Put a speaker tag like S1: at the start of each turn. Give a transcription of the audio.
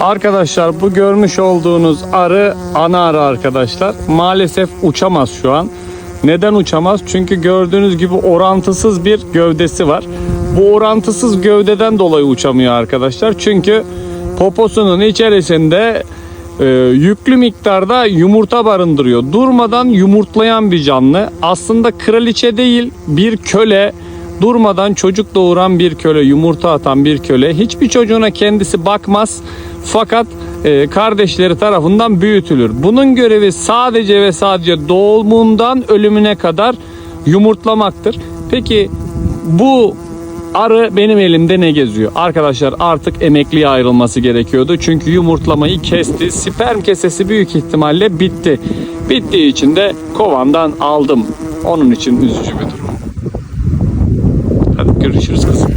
S1: Arkadaşlar bu görmüş olduğunuz arı ana arı arkadaşlar. Maalesef uçamaz şu an. Neden uçamaz? Çünkü gördüğünüz gibi orantısız bir gövdesi var. Bu orantısız gövdeden dolayı uçamıyor arkadaşlar. Çünkü poposunun içerisinde e, yüklü miktarda yumurta barındırıyor. Durmadan yumurtlayan bir canlı. Aslında kraliçe değil bir köle. Durmadan çocuk doğuran bir köle, yumurta atan bir köle. Hiçbir çocuğuna kendisi bakmaz. Fakat e, kardeşleri tarafından büyütülür. Bunun görevi sadece ve sadece doğumundan ölümüne kadar yumurtlamaktır. Peki bu arı benim elimde ne geziyor? Arkadaşlar artık emekliye ayrılması gerekiyordu. Çünkü yumurtlamayı kesti. Sperm kesesi büyük ihtimalle bitti. Bittiği için de kovandan aldım. Onun için üzücü bir durum. Görüşürüz kızım.